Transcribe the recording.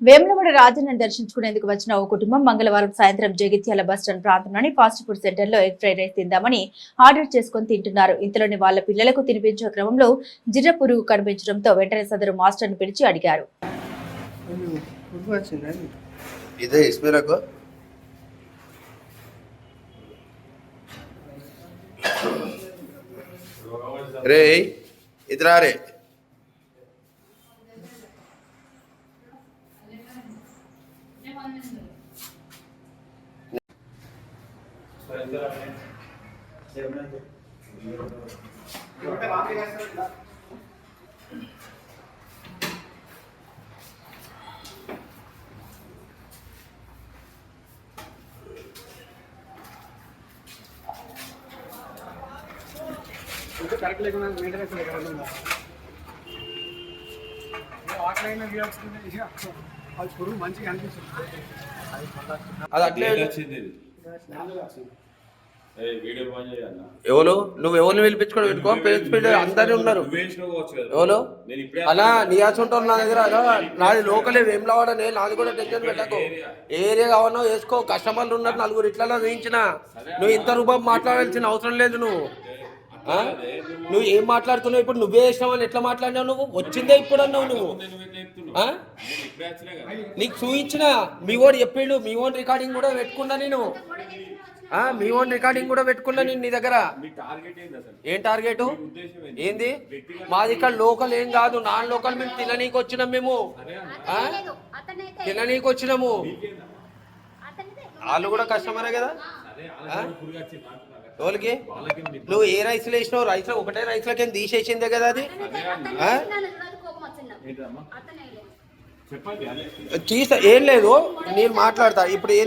వేములవాడ రాజన్నను దర్శించుకునేందుకు వచ్చిన ఓ కుటుంబం మంగళవారం సాయంత్రం జగిత్యాల బస్టాండ్ ప్రాంతంలోని ఫాస్ట్ ఫుడ్ సెంటర్లో ఎగ్ ఫ్రైడ్ రైస్ తిందామని ఆర్డర్ చేసుకుని తింటున్నారు. ఇంతలోని వాళ్ళ పిల్లలకు తినిపించే క్రమంలో జిర్ర పురుగు కనిపించడంతో వెంటనే సదరు మాస్టర్ను పిలిచి అడిగారు. ఫుడ్ వచ్చిందండి కరెక్ట్ లేకుండా మెయింటెనెన్స్ లేకుండా ఉందా ఆకలైన వ్యూస్ అది పురుగు మంచిగా అనిపిస్తుంది అది అట్లే వచ్చింది ఎవరు? నువ్వు ఎవరిని పిలిపించుకోవడం పెట్టుకో పిలిచి అందరు ఉన్నారు. ఎవరు? అలా నియాస్ ఉంటారు నా దగ్గర అలా నాది లోకలే వేములవాడనే నాది కూడా టెన్షన్ పెట్టకు. ఏ ఏరియా కావాలో వేసుకో. కస్టమర్లు ఉన్నారు నలుగురు. ఇట్లా చూయించిన నువ్వు ఇంత రూపాయి మాట్లాడాల్సిన అవసరం లేదు నువ్వు? నువ్వు ఏం మాట్లాడుతున్నావు? ఇప్పుడు నువ్వే వేసినావని ఎట్లా మాట్లాడినావు నువ్వు? వచ్చిందే ఇప్పుడు అన్నావు నువ్వు. నీకు చూయించిన మీ ఓన్ చెప్పిండు మీ ఓన్ రికార్డింగ్ కూడా పెట్టుకున్నా నేను. ఆ, మీ ఓన్ రికార్డింగ్ కూడా పెట్టుకున్నా నేను నీ దగ్గర. మీ టార్గెట్ ఏంది అసలు? ఏం టార్గెట్ ఉద్దేశం ఏంది? ఏంది? మాది ఇక్కడ లోకల్ ఏం కాదు నాన్ లోకల్ మేము తిననీకి వచ్చినాం మేము. ఆ? తిననీకి వచ్చినాము. వాళ్ళు కూడా కస్టమరే కదా? ఎవరికి? నువ్వు ఏ రైస్ వేసినావు? రైస్ ఒకటే రైస్ లకి తీసేసిందే కదా అది? ఆ? ఏంటమ్మా? చెప్పండి అదే. తీసా ఏం లేదు నేను మాట్లాడతా. ఇప్పుడు ఏం